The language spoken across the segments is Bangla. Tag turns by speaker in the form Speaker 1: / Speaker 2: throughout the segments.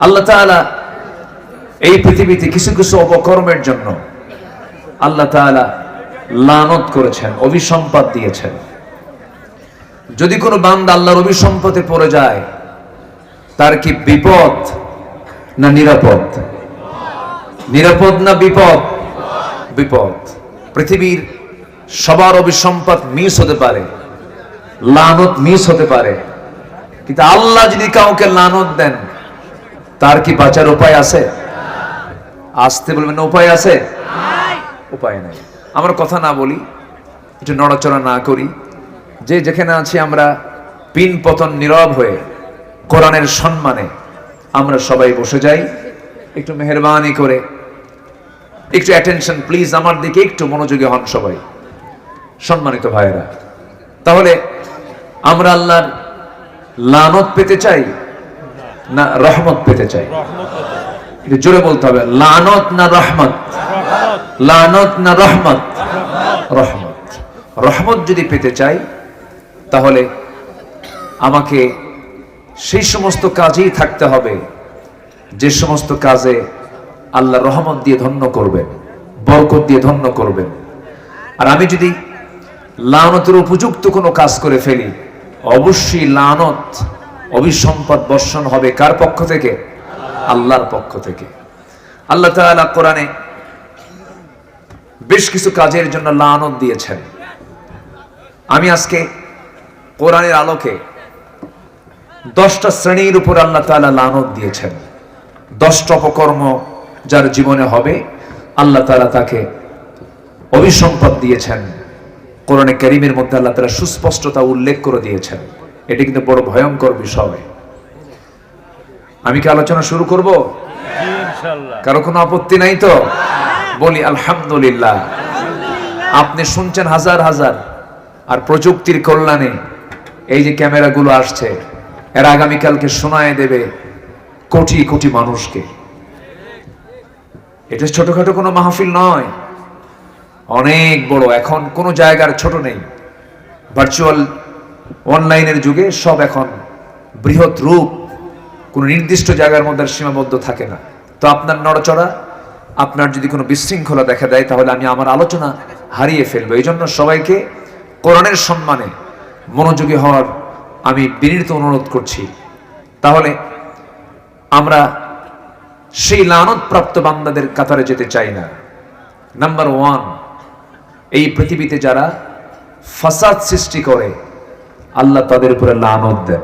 Speaker 1: আল্লাহ তাআলা এই পৃথিবীতে কিছু কিছু অপকর্মের জন্য আল্লাহ তাআলা লানত করেছেন অভিসম্পাদ দিয়েছেন। যদি কোনো বান্দা আল্লাহর অভিসম্পদে পড়ে যায়, তার কি বিপদ না নিরাপদ? নিরাপদ না বিপদ? বিপদ। পৃথিবীর সবার অভিসম্পদ মিস হতে পারে, লানত মিস হতে পারে। কিন্তু আল্লাহ যদি কাউকে লানত দেন তার কি বাঁচার উপায় আছে? আসতে বলবেন উপায় আছে? উপায় নাই। আমার কথা না বলি একটু নড়াচড়া না করি। যে যেখানে আছি আমরা পিন পতন নীরব হয়ে কোরআনের সম্মানে আমরা সবাই বসে যাই একটু মেহরবানি করে। একটু অ্যাটেনশন প্লিজ আমার দিকে একটু মনোযোগী হন সবাই। সম্মানিত ভাইয়েরা তাহলে আমরা আল্লাহর লানত পেতে চাই না রহমত পেতে চাই। জোরে বলতে হবে, লানত না রহমত? লানত না রহমত? রহমত। রহমত যদি পেতে চাই, তাহলে আমাকে সেই সমস্ত কাজেই থাকতে হবে, যে সমস্ত কাজে আল্লাহ রহমত দিয়ে ধন্য করবেন, বরকত দিয়ে ধন্য করবেন। আর আমি যদি লানতের উপযুক্ত কোনো কাজ করে ফেলি, অবশ্যই লানত অভিসম্পদ বর্ষণ হবে কার পক্ষ থেকে? আল্লাহর পক্ষ থেকে। আল্লাহ তাআলা কোরআনে বেশ কিছু কাজের জন্য লানত দিয়েছেন। আমি আজকে কোরআনের আলোকে দশটা শ্রেণির উপর আল্লাহ তাআলা লানত দিয়েছেন। দশটা অপকর্ম যার জীবনে হবে, আল্লাহ তাআলা তাকে অভিসম্পদ দিয়েছেন। কোরআনে করিমের মধ্যে আল্লাহ তালা সুস্পষ্টতা উল্লেখ করে দিয়েছেন। এটি কিন্তু বড় ভয়ঙ্কর বিষয়। আমি কি আলোচনা শুরু করব? কারও কোনো আপত্তি নাই তো? বলি আলহামদুলিল্লাহ। আপনি শুনছেন হাজার হাজার আর প্রযুক্তির কল্যাণে এই যে ক্যামেরাগুলো আসছে এর আগামীকালকে শোনায় দেবে কোটি কোটি মানুষকে। এটা ছোটখাটো কোনো মাহফিল নয়। অনেক বড় এখন কোনো জায়গার ছোট নেই। ভার্চুয়াল অনলাইনের যুগে সব এখন বৃহৎ রূপ, কোনো নির্দিষ্ট জায়গার মধ্যে সীমাবদ্ধ থাকে না। তো আপনার নড়চড়া, আপনার যদি কোনো বিশৃঙ্খলা দেখা দেয়, তাহলে আমি আমার আলোচনা হারিয়ে ফেলব। এই জন্য সবাইকে কোরআনের সম্মানে মনোযোগী হওয়ার আমি বিনীত অনুরোধ করছি। তাহলে আমরা সেই লানত প্রাপ্ত বান্দাদের কাতারে যেতে চাই না। নাম্বার ওয়ান, এই পৃথিবীতে যারা ফাসাদ সৃষ্টি করে আল্লাহ তাদের উপরে লানত দেন।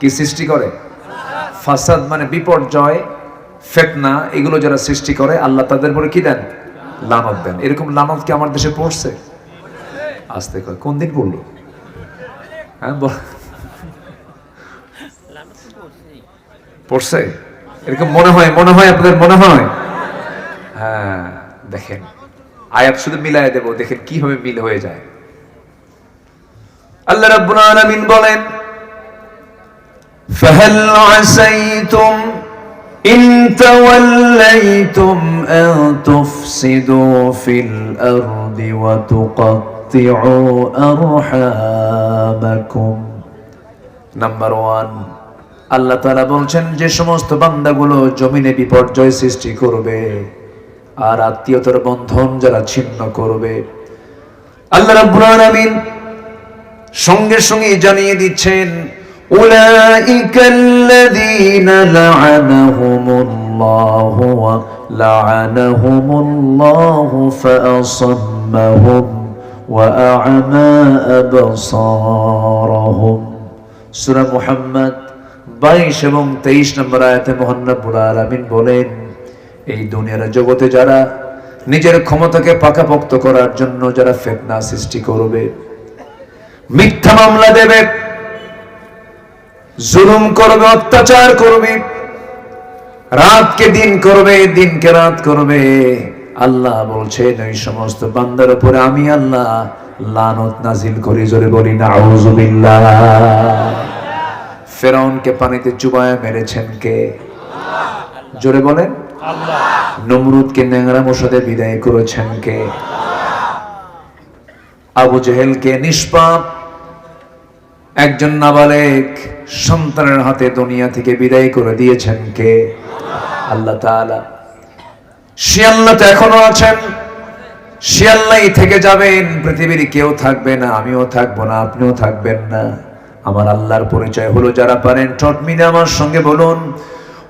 Speaker 1: কি সৃষ্টি করে? ফাসাদ মানে বিপর্যয়, ফেতনা, এগুলো যারা সৃষ্টি করে, আল্লাহ তাদের উপরে কি দেন? লানত দেন। এরকম লানত কি আমার দেশে পড়ছে? আসতে কয় কোন দিন পড়ল? হ্যাঁ পড়ছে? এরকম মনে হয় মনে হয় আপনাদের, মনে হয়? হ্যাঁ দেখেন। আয়াত শুধু মিলায় দেব, দেখেন কীভাবে মিল হয়ে যায়। আল্লাহ রাব্বুল আলামিন বলেন فهل عسيتم إن توليتم أن تفسدوا في الأرض وتقطعوا أرحامكم নাম্বার ওয়ান আল্লাহ তাআলা বলছেন যে সমস্ত বান্দাগুলো জমিনে বিপর্যয় সৃষ্টি করবে আর আত্মীয়তার বন্ধন যারা ছিন্ন করবে আল্লাহ রাব্বুল আলামিন সঙ্গে সঙ্গে জানিয়ে দিচ্ছেন أولئك الذين لعنهم الله ولعنهم الله فأصمهم وأعمى أبصارهم সূরা মুহাম্মদ 22 এবং 23 নম্বর আয়াতে মহানবুল আলামিন বলেন এই দুনিয়ার জগতে যারা নিজের ক্ষমতাকে পাকাপোক্ত করার জন্য যারা ফিতনা সৃষ্টি করবে মিথ্যা মামলা দেবে, জুলুম করবে, অত্যাচার করবে, রাতকে দিন করবে, দিনকে রাত করবে। আল্লাহ বলছেন, ওই সমস্ত বান্দার উপরে আমি আল্লাহ লানত নাজিল করি, জোরে বলি না ফেরাউনকে পানিতে চুবায় মেরেছেন কে? জোরে বলেন, নমরুদকে ন্যাংরা মশাদে বিদায় করেছেন কে? আবু জেহেলকে নিষ্পাপ একজন নাবালেক সন্তানের হাতে দুনিয়া থেকে বিদায় করে দিয়েছেন কে আল্লাহ তাআলা সে আল্লাহ তো এখনো আছেন সে আল্লাহ থেকে যাবেন পৃথিবীর কেউ থাকবে না আমিও থাকবো না আপনিও থাকবেন না আমার আল্লাহর পরিচয় হলো যারা পারেন ঠট মিলে আমার সঙ্গে বলুন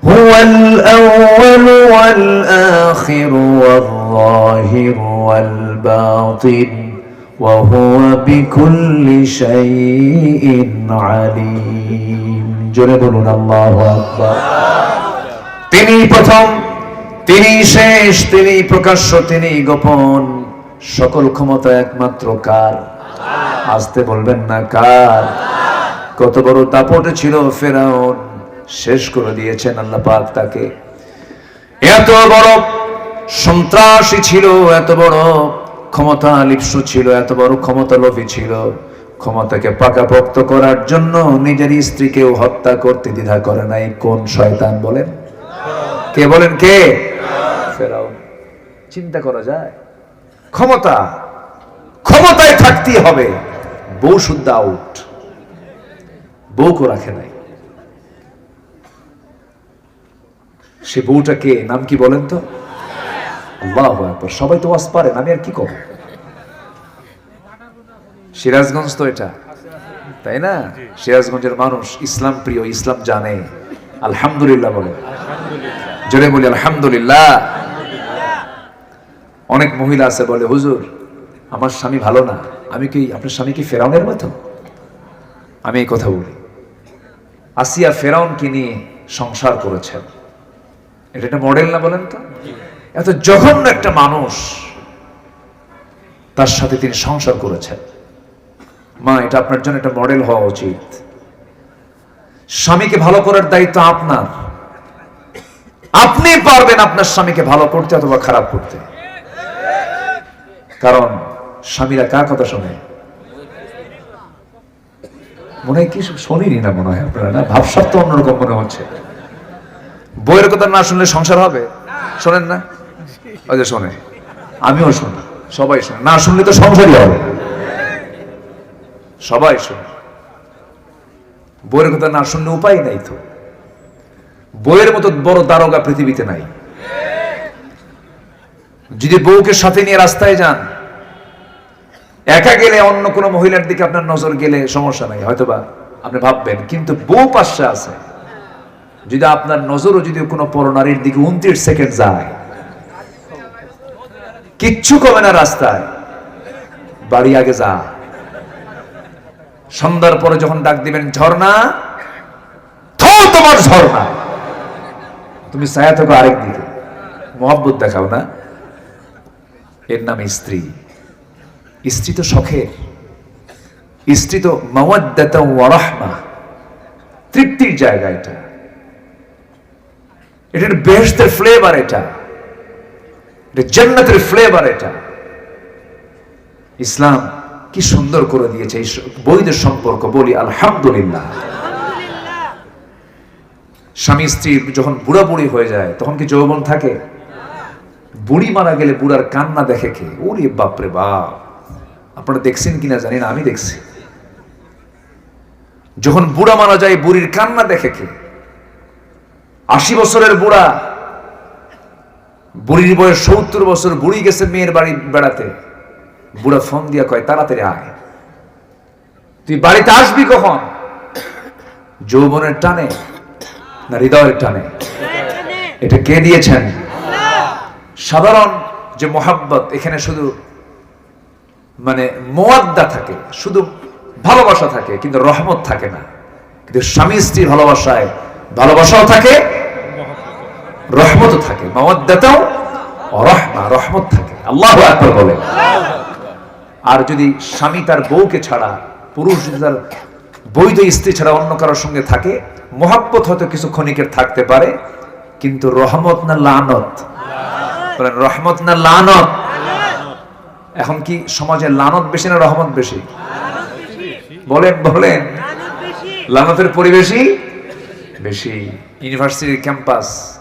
Speaker 1: هو الأول والآخر والظاهر والباطن وهو بكل شيء عليم জোরে বলুন আল্লাহু আকবার তিনি প্রথম তিনি শেষ তিনি প্রকাশ্য তিনি গোপন সকল ক্ষমতা একমাত্র কার আসতে বলবেন না কার কত বড় দাপটে ছিল ফেরাউন শেষ করে দিয়েছেন আল্লাহ পাক তাকে এত বড় সন্ত্রাসী ছিল এত বড় ক্ষমতা লিপ্স ছিল, এত বড় ক্ষমতা লোভী ছিল। ক্ষমতাকে পাকাপোক্ত করার জন্য নিজের স্ত্রীকেও হত্যা করতে দ্বিধা করে নাই। কোন শয়তান বলেন? কে বলেন কে? ফেরাউন। চিন্তা করা যায়। ক্ষমতা, ক্ষমতায় থাকতেই হবে। বউ শুদ্ধ আউট বউকে রাখে নাই। সে বউটা কে নাম কি বলেন তো? আল্লাহ আকবার সবাই তো ওয়াজ পারেন আমি আর কি কব সিরাজগঞ্জ তো এটা তাই না? সিরাজগঞ্জের মানুষ ইসলাম প্রিয় ইসলাম জানে। আলহামদুলিল্লাহ বলে। জোরে বলি আলহামদুলিল্লাহ। অনেক মহিলা আছে বলে হুজুর আমার স্বামী ভালো না। আমি কি আপনার স্বামী কি ফেরাউনের মতো? আমি এই কথা বলি। আসিয়া ফেরাউনকে নিয়ে সংসার করেছেন। এটা একটা মডেল না বলেন তো? এত জঘন্য একটা মানুষ, তার সাথে তিনি সংসার করেছেন। মা, এটা আপনার জন্য একটা মডেল হওয়া উচিত। স্বামীকে ভালো করার দায়িত্ব আপনার। আপনি পারবেন আপনার স্বামীকে ভালো করতে অথবা খারাপ করতে। কারণ স্বামীরা কার কথা শোনে? মনে হয় কি শোনেনি না মনে হয় আপনারা, না? ভাবসাব তো অন্যরকম মনে হচ্ছে। বইয়ের কথা না শুনলে সংসার হবে? শোনেন না? ওই যে শোনে, আমিও শুনি, সবাই শোনে। না শুনলে তো সংসারই হবে। সবাই শোনে। বইয়ের কথা না শুনলে উপায় নাই তো। বইয়ের মতো বড় দারোগা পৃথিবীতে নাই। যদি বউকে সাথে নিয়ে রাস্তায় যান, একা গেলে অন্য কোনো মহিলার দিকে আপনার নজর গেলে সমস্যা নাই, হয়তোবা আপনি ভাববেন, কিন্তু বউ পাশে আছে। যদি আপনার নজরও যদি কোনো পরনারীর দিকে উনত্রিশ সেকেন্ড যায় কিচ্ছু কমে না রাস্তায়। বাড়ি আগে যা। সন্ধ্যার পরে যখন ডাক দিবেন, ঝর্ণা তোমার ঝর্ণা। তুমি ছায়া থাকো আরেক দিকে। মহব্বত দেখাও না। এর নাম স্ত্রী। স্ত্রী তো শখের। স্ত্রী তো মাওয়াদ্দাতা ওয়া তৃপ্তির জায়গা এটা। এটার বেহেশতের ফ্লেভার এটা। জান্নাতের ফ্লেভার এটা। ইসলাম কি সুন্দর করে দিয়েছে এই বৈধ সম্পর্ক বলি আলহামদুলিল্লাহ। স্বামী স্ত্রী যখন বুড়া বুড়ি হয়ে যায় তখন কি যৌবন থাকে? বুড়ি মারা গেলে বুড়ার কান্না দেখে কে? ওরে বাপরে বাপ। আপনারা দেখছেন কিনা জানি না আমি দেখছি। যখন বুড়া মারা যায় বুড়ির কান্না দেখে কে? আশি বছরের বুড়া বুড়ির বয়স সত্তর বছর, বুড়ি গেছে মেয়ের বাড়ি বেড়াতে। বুড়া ফোন দিয়া কয়, তাড়াতাড়ি আয়। তুই বাড়িতে আসবি কখন? যৌবনের টানে না হৃদয়ের টানে? এটা কে দিয়েছেন? সাধারণ যে মোহাব্বত, এখানে শুধু মানে মোয়াদ্দা থাকে, শুধু ভালোবাসা থাকে, কিন্তু রহমত থাকে না। কিন্তু স্বামী স্ত্রী ভালোবাসায় ভালোবাসাও থাকে রহমতও থাকে মাওয়াদ্দাতাও রহমা রহমত থাকে। আল্লাহ আকবার বলে। আর যদি স্বামী তার বউকে ছাড়া পুরুষ যদি তার বৈধ স্ত্রী ছাড়া অন্য কারোর সঙ্গে থাকে মোহাব্বত হয়তো কিছু ক্ষণিকের থাকতে পারে কিন্তু রহমত না লানত? বলেন রহমত না লানত? এখন কি সমাজে লানত বেশি না রহমত বেশি? বলেন বলেন। লানতের পরিবেশই বেশি। ইউনিভার্সিটির ক্যাম্পাস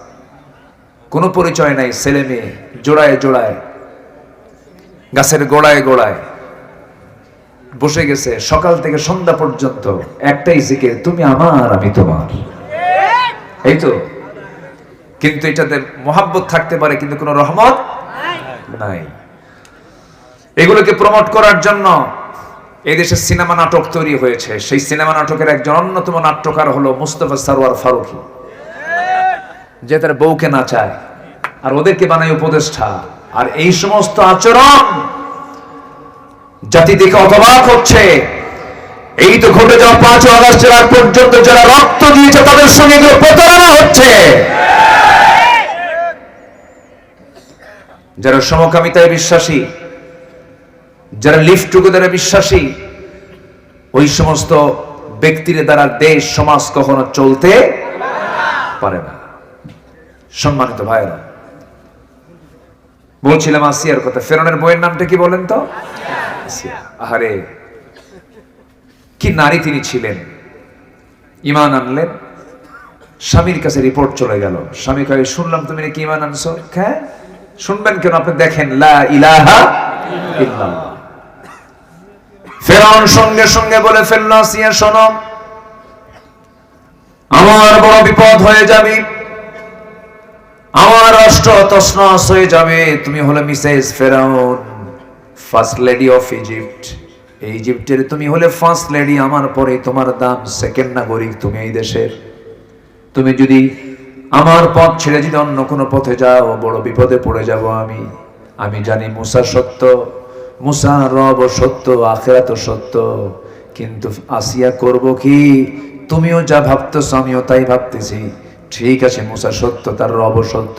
Speaker 1: কোনো পরিচয় নাই, ছেলে মেয়ে, জোড়ায় জোড়ায়, গাছের গোড়ায় গোড়ায়। বসে গেছে, সকাল থেকে সন্ধ্যা পর্যন্ত একটাই জিকির, তুমি আমার, আমি তোমার। এই তো। কিন্তু এটাতে মোহাব্বত থাকতে পারে, কিন্তু কোনো রহমত নাই। এগুলোকে প্রমোট করার জন্য এই দেশে সিনেমা নাটক তৈরি হয়েছে। সেই সিনেমা নাটকের একজন অন্যতম নাট্যকার হলো মুস্তফা সারোয়ার ফারুকি। যে তার বউকে নাচায় আর ওদেরকে বানায় উপদেষ্টা। আর এই সমস্ত আচরণ জাতি দেখে অবাক হচ্ছে। এই তো ঘটে যাওয়া পাঁচ আগস্টের আগ পর্যন্ত যারা রক্ত দিয়েছে, তাদের সঙ্গে প্রতারণা হচ্ছে। যারা সমকামিতায় বিশ্বাসী, যারা লিফট টুগেদারে বিশ্বাসী, ওই সমস্ত ব্যক্তির দ্বারা দেশ, সমাজ কখনো চলতে পারে না। সম্মানিত ভাইরা বলছিলাম আসিয়ার কথা। ফেরনের বইয়ের নামটা কি বলেন তো। আহারে, কি নারী তিনি ছিলেন? ইমান আনলেন, স্বামীর কাছে রিপোর্ট চলে গেল। স্বামী কয়ে, শুনলাম তুমি নাকি ইমান আনছো? হ্যাঁ। শুনবেন কেন আপনি দেখেন, লা ইলাহা ইল্লাল্লাহ। ফেরাউন সঙ্গে সঙ্গে বলে ফেলল, আসিয়া শোনো, আমার বড় বিপদ হয়ে যাবে। আমার রাষ্ট্র তসনস হয়ে যাবে। তুমি হলে মিসেস ফেরাউন, ফার্স্ট লেডি অফ ইজিপ্ট। ইজিপ্টের তুমি হলে ফার্স্ট লেডি, আমার পরে তোমার দাম সেকেন্ড নাগরিক তুমি এই দেশের। তুমি যদি আমার পথ ছেড়ে যদি অন্য কোনো পথে যাও, বড় বিপদে পড়ে যাব আমি। আমি জানি মুসা সত্য, মুসা রব সত্য আখেরাত সত্য। কিন্তু আসিয়া করব কি? তুমিও যা ভাবতেছ, আমিও তাই ভাবতেছি। ঠিক আছে, মুসা, সত্য, তার রব সত্য।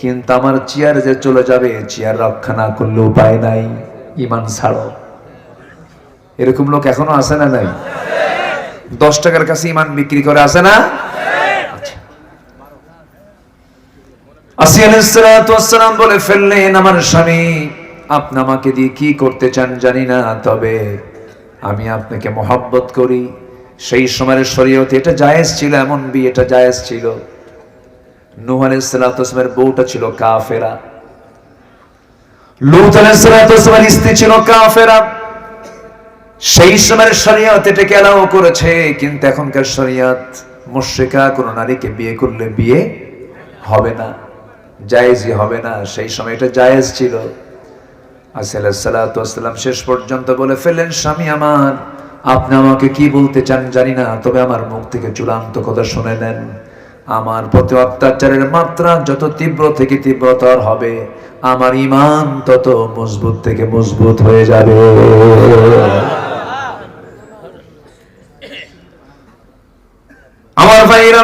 Speaker 1: কিন্তু আমার চেয়ার যে চলে যাবে, চেয়ার রক্ষা না করলে উপায় নাই, ইমান ছাড়ো। এরকম লোক এখনও আছে না নাই? দশ টাকার কাছে ইমান বিক্রি করে আছে না? আসিয়া বলে ফেললেন, আমার স্বামী, আপনি আমাকে দিয়ে কি করতে চান জানি না, তবে আমি আপনাকে মহব্বত করি। সেই সময়ের শরীয়তে, এটা জায়েজ ছিল, এমন বিয়েটা জায়েজ ছিল। নূহ আলাইহিসসালামের বউটা ছিল কাফেরা। লূত স্ত্রী ছিল কাফেরা। সেই সময়ের শরীয়ত, এটাকে করেছে, কিন্তু এখনকার শরীয়ত, মুশরিকা, কোন নারীকে বিয়ে করলে বিয়ে হবে না, জায়েজই হবে না, সেই সময় এটা জায়েজ ছিল। শেষ পর্যন্ত বলে ফেললেন, স্বামী আমার আপনি আমাকে কি বলতে চান জানি না, তবে আমার মুখ থেকে চূড়ান্ত কথা শুনে নেন। আমার প্রতি অত্যাচারের মাত্রা যত তীব্র থেকে তীব্রতর হবে, আমার ইমান তত মজবুত থেকে মজবুত হয়ে যাবে। আমার ভাইরা